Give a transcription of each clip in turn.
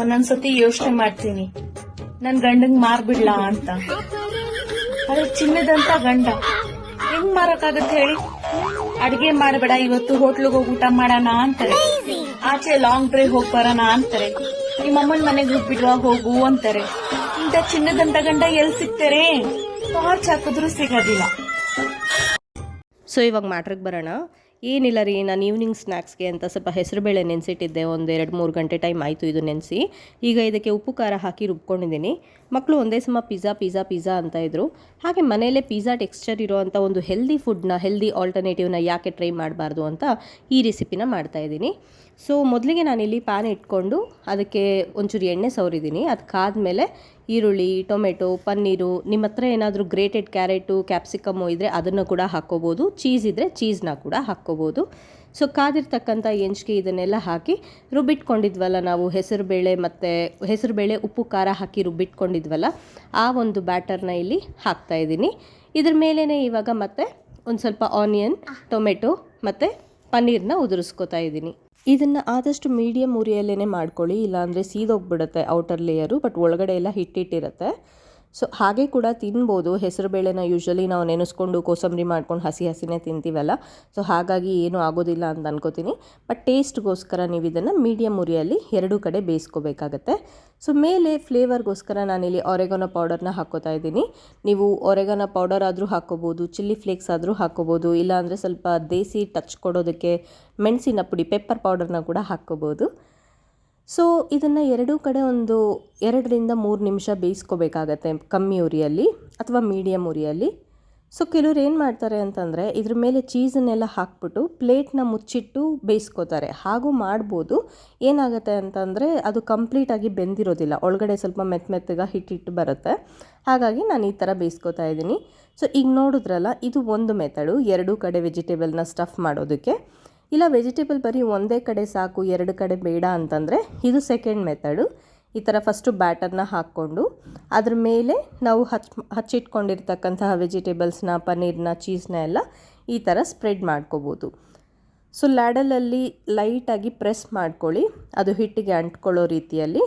ಒಂದೊಂದ್ಸತಿ ಯೋಚನೆ ಮಾಡ್ತೀನಿ. ನನ್ ಗಂಡಂಗ್ ಮಾರ್ಬಿಡ್ಲಾ ಅಂತ. ಅದೇ ಚಿನ್ನದಂತ ಗಂಡ. ಹೆಂಗ್ ಮಾರಕ್ಕಾಗತ್ತೆ ಹೇಳಿ? ಅಡ್ಗೆ ಮಾಡಬೇಡ, ಇವತ್ತು ಹೋಟ್ಲಿಗೆ ಹೋಗಿ ಊಟ ಮಾಡೋಣ ಅಂತಾರೆ. ಆಚೆ ಲಾಂಗ್ ಡ್ರೈವ್ ಹೋಗಿ ಬರೋಣ ಅಂತಾರೆ. ನಿಮ್ಮ ಅಮ್ಮನ ಮನೆಗೆ ಹೋಗ್ಬಿಡ್ವಾ ಹೋಗು ಅಂತಾರೆ. ಇಂಥ ಚಿನ್ನದಂತ ಗಂಡ ಎಲ್ ಸಿಗ್ತಾರೆ? ಟಾರ್ಚ್ ಹಾಕಿದ್ರು ಸಿಗೋದಿಲ್ಲ. ಸೊ ಇವಾಗ ಮ್ಯಾಟ್ರಿಗೆ ಬರೋಣ. ಏನಿಲ್ಲ ರೀ, ನಾನು ಈವ್ನಿಂಗ್ ಸ್ನ್ಯಾಕ್ಸ್ಗೆ ಅಂತ ಸ್ವಲ್ಪ ಹೆಸರುಬೇಳೆ ನೆನೆಸಿಟ್ಟಿದ್ದೆ, ಒಂದು ಎರಡು ಮೂರು ಗಂಟೆ ಟೈಮ್ ಆಯಿತು ಇದು ನೆನೆಸಿ. ಈಗ ಇದಕ್ಕೆ ಉಪ್ಪು, ಖಾರ ಹಾಕಿ ರುಬ್ಕೊಂಡಿದ್ದೀನಿ. ಮಕ್ಕಳು ಒಂದೇ ಸಮ ಪಿಜ್ಜಾ ಪಿಜ್ಜಾ ಪಿಜ್ಜಾ ಅಂತ ಇದ್ದರು ಹಾಗೆ ಮನೆಯಲ್ಲೇ ಪಿಜ್ಜಾ ಟೆಕ್ಸ್ಚರ್ ಇರೋವಂಥ ಒಂದು ಹೆಲ್ದಿ ಫುಡ್ನ ಹೆಲ್ದಿ ಆಲ್ಟರ್ನೇಟಿವ್ನ ಯಾಕೆ ಟ್ರೈ ಮಾಡಬಾರ್ದು ಅಂತ ಈ ರೆಸಿಪಿನ ಮಾಡ್ತಾಯಿದ್ದೀನಿ ಸೊ ಮೊದಲಿಗೆ ನಾನಿಲ್ಲಿ ಪ್ಯಾನ್ ಇಟ್ಕೊಂಡು ಅದಕ್ಕೆ ಒಂಚೂರು ಎಣ್ಣೆ ಸವರಿದ್ದೀನಿ. ಅದಕ್ಕಾದ್ಮೇಲೆ ಈರುಳ್ಳಿ ಟೊಮೆಟೊ ಪನ್ನೀರು ನಿಮ್ಮ ಹತ್ರ ಏನಾದರೂ ಗ್ರೇಟೆಡ್ ಕ್ಯಾರೆಟು ಕ್ಯಾಪ್ಸಿಕಮ್ಮು ಇದ್ದರೆ ಅದನ್ನು ಕೂಡ ಹಾಕ್ಕೋಬೋದು ಚೀಸ್ ಇದ್ದರೆ ಚೀಸ್ನ ಕೂಡ ಹಾಕ್ಕೋಬೋದು ಸೊ ಕಾದಿರ್ತಕ್ಕಂಥ ಎಂಚಿಗೆ ಇದನ್ನೆಲ್ಲ ಹಾಕಿ ರುಬ್ಬಿಟ್ಕೊಂಡಿದ್ವಲ್ಲ ನಾವು ಹೆಸರುಬೇಳೆ ಮತ್ತು ಹೆಸರುಬೇಳೆ ಉಪ್ಪು ಖಾರ ಹಾಕಿ ರುಬ್ಬಿಟ್ಕೊಂಡಿದ್ವಲ್ಲ ಆ ಒಂದು ಬ್ಯಾಟರ್ನ ಇಲ್ಲಿ ಹಾಕ್ತಾ ಇದ್ದೀನಿ. ಇದ್ರ ಮೇಲೇ ಇವಾಗ ಮತ್ತೆ ಒಂದು ಸ್ವಲ್ಪ ಆನಿಯನ್ ಟೊಮೆಟೊ ಮತ್ತು ಪನ್ನೀರನ್ನ ಉದುರಿಸ್ಕೊತಾ ಇದ್ದೀನಿ. ಇದನ್ನು ಆದಷ್ಟು ಮೀಡಿಯಮ್ ಉರಿಯಲ್ಲೇ ಮಾಡ್ಕೊಳ್ಳಿ ಇಲ್ಲಾಂದರೆ ಸೀದೋಗ್ಬಿಡುತ್ತೆ ಔಟರ್ ಲೇಯರು ಬಟ್ ಒಳಗಡೆ ಎಲ್ಲ ಹಿಟ್ಟಿಟ್ಟಿರುತ್ತೆ. ಸೊ ಹಾಗೆ ಕೂಡ ತಿನ್ಬೋದು. ಹೆಸರು ಬೇಳೆನ ಯೂಶ್ವಲಿ ನಾವು ನೆನೆಸ್ಕೊಂಡು ಕೋಸಂಬರಿ ಮಾಡ್ಕೊಂಡು ಹಸಿ ಹಸಿನೇ ತಿಂತೀವಲ್ಲ. ಸೊ ಹಾಗಾಗಿ ಏನೂ ಆಗೋದಿಲ್ಲ ಅಂತ ಅನ್ಕೋತೀನಿ. ಬಟ್ ಟೇಸ್ಟ್ಗೋಸ್ಕರ ನೀವು ಇದನ್ನು ಮೀಡಿಯಮ್ ಉರಿಯಲ್ಲಿ ಎರಡೂ ಕಡೆ ಬೇಯಿಸ್ಕೋಬೇಕಾಗತ್ತೆ. ಸೊ ಮೇಲೆ ಫ್ಲೇವರ್ಗೋಸ್ಕರ ನಾನಿಲ್ಲಿ ಒರೆಗೊನ ಪೌಡರ್ನ ಹಾಕೋತಾ ಇದ್ದೀನಿ. ನೀವು ಒರೆಗನ ಪೌಡರ್ ಆದರೂ ಹಾಕೋಬೋದು ಚಿಲ್ಲಿ ಫ್ಲೇಕ್ಸ್ ಆದರೂ ಹಾಕೋಬೋದು ಇಲ್ಲಾಂದರೆ ಸ್ವಲ್ಪ ದೇಸಿ ಟಚ್ ಕೊಡೋದಕ್ಕೆ ಮೆಣಸಿನ ಪುಡಿ ಪೆಪ್ಪರ್ ಪೌಡರ್ನ ಕೂಡ ಹಾಕ್ಕೋಬೋದು. ಸೊ ಇದನ್ನು ಎರಡೂ ಕಡೆ ಒಂದು ಎರಡರಿಂದ ಮೂರು ನಿಮಿಷ ಬೇಯಿಸ್ಕೋಬೇಕಾಗತ್ತೆ, ಕಮ್ಮಿ ಉರಿಯಲ್ಲಿ ಅಥವಾ ಮೀಡಿಯಮ್ ಉರಿಯಲ್ಲಿ. ಸೊ ಕೆಲವ್ರು ಏನು ಮಾಡ್ತಾರೆ ಅಂತಂದರೆ, ಇದ್ರ ಮೇಲೆ ಚೀಸನ್ನೆಲ್ಲ ಹಾಕ್ಬಿಟ್ಟು ಪ್ಲೇಟ್ನ ಮುಚ್ಚಿಟ್ಟು ಬೇಯಿಸ್ಕೋತಾರೆ. ಹಾಗೂ ಮಾಡ್ಬೋದು. ಏನಾಗುತ್ತೆ ಅಂತಂದರೆ, ಅದು ಕಂಪ್ಲೀಟಾಗಿ ಬೆಂದಿರೋದಿಲ್ಲ. ಒಳಗಡೆ ಸ್ವಲ್ಪ ಮೆತ್ತ ಮೆತ್ತಗೆ ಹಿಟ್ಟಿಟ್ಟು ಬರುತ್ತೆ. ಹಾಗಾಗಿ ನಾನು ಈ ಥರ ಬೇಯಿಸ್ಕೋತಾ ಇದ್ದೀನಿ. ಸೊ ಈಗ ನೋಡಿದ್ರಲ್ಲ, ಇದು ಒಂದು ಮೆಥಡು. ಎರಡೂ ಕಡೆ ವೆಜಿಟೇಬಲ್ನ ಸ್ಟಫ್ ಮಾಡೋದಕ್ಕೆ. ಇಲ್ಲ ವೆಜಿಟೇಬಲ್ ಬರೀ ಒಂದೇ ಕಡೆ ಸಾಕು, ಎರಡು ಕಡೆ ಬೇಡ ಅಂತಂದರೆ ಇದು ಸೆಕೆಂಡ್ ಮೆಥಡು ಈ ಥರ ಫಸ್ಟು ಬ್ಯಾಟರ್ನ ಹಾಕ್ಕೊಂಡು ಅದ್ರ ಮೇಲೆ ನಾವು ಹಚ್, ಹಚ್ಚಿಟ್ಕೊಂಡಿರ್ತಕ್ಕಂತಹ ವೆಜಿಟೇಬಲ್ಸ್ನ ಪನ್ನೀರ್ನ ಚೀಸ್ನ ಎಲ್ಲ ಈ ಥರ ಸ್ಪ್ರೆಡ್ ಮಾಡ್ಕೋಬೋದು. ಸೊ ಲ್ಯಾಡಲಲ್ಲಿ ಲೈಟಾಗಿ ಪ್ರೆಸ್ ಮಾಡ್ಕೊಳ್ಳಿ. ಅದು ಹಿಟ್ಟಿಗೆ ಅಂಟ್ಕೊಳ್ಳೋ ರೀತಿಯಲ್ಲಿ.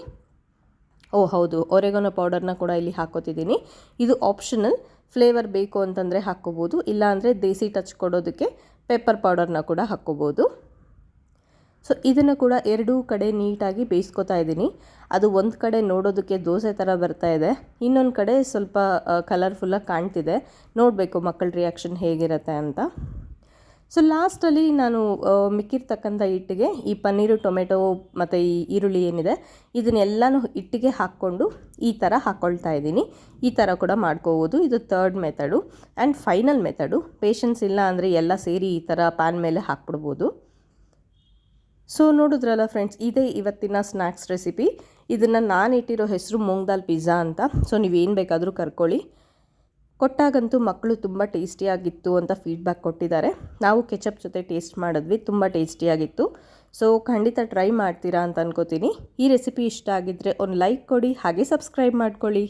ಓ, ಹೌದು. ಒರೆಗೊನೋ ಪೌಡರ್ನ ಕೂಡ ಇಲ್ಲಿ ಹಾಕೋತಿದ್ದೀನಿ. ಇದು ಆಪ್ಷನಲ್ ಫ್ಲೇವರ್ ಬೇಕು ಅಂತಂದರೆ ಹಾಕ್ಕೋಬೋದು. ಇಲ್ಲಾಂದರೆ ದೇಸಿ ಟಚ್ ಕೊಡೋದಕ್ಕೆ ಪೆಪ್ಪರ್ ಪೌಡರ್ನ ಕೂಡ ಹಾಕ್ಕೋಬೋದು. ಸೊ, ಇದನ್ನು ಕೂಡ ಎರಡೂ ಕಡೆ ನೀಟಾಗಿ ಬೇಯಿಸ್ಕೊತಾ ಇದ್ದೀನಿ. ಅದು ಒಂದು ಕಡೆ ನೋಡೋದಕ್ಕೆ ದೋಸೆ ಥರ ಬರ್ತಾ ಇದೆ. ಇನ್ನೊಂದು ಕಡೆ ಸ್ವಲ್ಪ ಕಲರ್ಫುಲ್ಲಾಗಿ ಕಾಣ್ತಿದೆ. ನೋಡಬೇಕು ಮಕ್ಕಳ ರಿಯಾಕ್ಷನ್ ಹೇಗಿರುತ್ತೆ ಅಂತ. ಸೊ ಲಾಸ್ಟಲ್ಲಿ ನಾನು ಮಿಕ್ಕಿರ್ತಕ್ಕಂಥ ಹಿಟ್ಟಿಗೆ ಈ ಪನ್ನೀರು, ಟೊಮೆಟೊ ಮತ್ತು ಈ ಈರುಳ್ಳಿ ಏನಿದೆ, ಇದನ್ನೆಲ್ಲನೂ ಹಿಟ್ಟಿಗೆ ಹಾಕ್ಕೊಂಡು ಈ ಥರ ಹಾಕ್ಕೊಳ್ತಾ ಇದ್ದೀನಿ. ಈ ಥರ ಕೂಡ ಮಾಡ್ಕೋಬೋದು. ಇದು third method and final method patience ಇಲ್ಲ ಅಂದರೆ ಎಲ್ಲ ಸೇರಿ ಈ ಥರ ಪ್ಯಾನ್ ಮೇಲೆ ಹಾಕ್ಬಿಡ್ಬೋದು. ಸೊ ನೋಡಿದ್ರಲ್ಲ ಫ್ರೆಂಡ್ಸ್ ಇದೇ ಇವತ್ತಿನ ಸ್ನ್ಯಾಕ್ಸ್ ರೆಸಿಪಿ ಇದನ್ನು ನಾನು ಇಟ್ಟಿರೋ ಹೆಸರು ಮೂಂಗ್ ದಾಲ್ ಪಿಜ್ಜಾ ಅಂತ. ಸೊ ನೀವೇನು ಬೇಕಾದರೂ ಕರ್ಕೊಳ್ಳಿ. ಕೊಟ್ಟಾಗಂತೂ ಮಕ್ಕಳು ತುಂಬ ಟೇಸ್ಟಿಯಾಗಿತ್ತು ಅಂತ ಫೀಡ್ಬ್ಯಾಕ್ ಕೊಟ್ಟಿದ್ದಾರೆ. ನಾವು ಕೆಚಪ್ ಜೊತೆ ಟೇಸ್ಟ್ ಮಾಡಿದ್ವಿ, ತುಂಬ ಟೇಸ್ಟಿಯಾಗಿತ್ತು. ಸೊ ಖಂಡಿತ ಟ್ರೈ ಮಾಡ್ತೀರಾ ಅಂತ ಅನ್ಕೋತೀನಿ. ಈ ರೆಸಿಪಿ ಇಷ್ಟ ಆಗಿದ್ದರೆ ಒಂದು ಲೈಕ್ ಕೊಡಿ, ಹಾಗೆ ಸಬ್ಸ್ಕ್ರೈಬ್ ಮಾಡ್ಕೊಳ್ಳಿ.